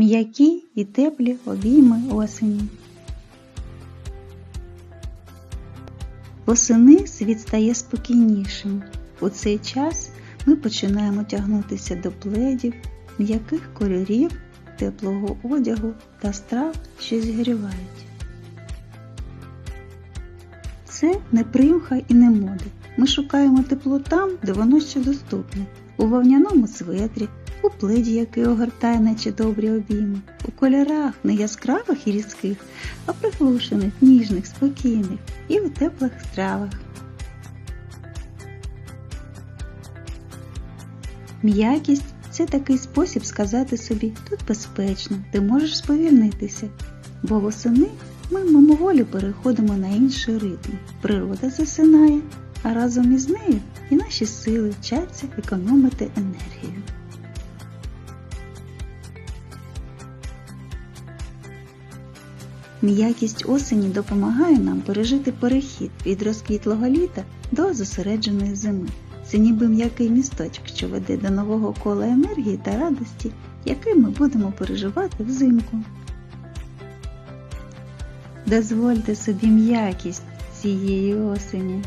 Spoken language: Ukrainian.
м'які і теплі обійми осені. Восени світ стає спокійнішим. У цей час ми починаємо тягнутися до пледів, м'яких кольорів, теплого одягу та страв, що зігрівають. Це не примха і не мода. Ми шукаємо тепло там, де воно ще доступне, у вовняному светрі, у пледі, який огортає наче добрі обійми, у кольорах не яскравих і різких, а приглушених, ніжних, спокійних і у теплих стравах. М'якість це такий спосіб сказати собі тут безпечно, ти можеш сповільнитися, бо восени ми мимоволі переходимо на інший ритм. Природа засинає, а разом із нею і наші сили вчаться економити енергію. М'якість осені допомагає нам пережити перехід від розквітлого літа до зосередженої зими. Це ніби м'який місточок, що веде до нового кола енергії та радості, який ми будемо переживати взимку. Дозвольте собі м'якість цієї осені.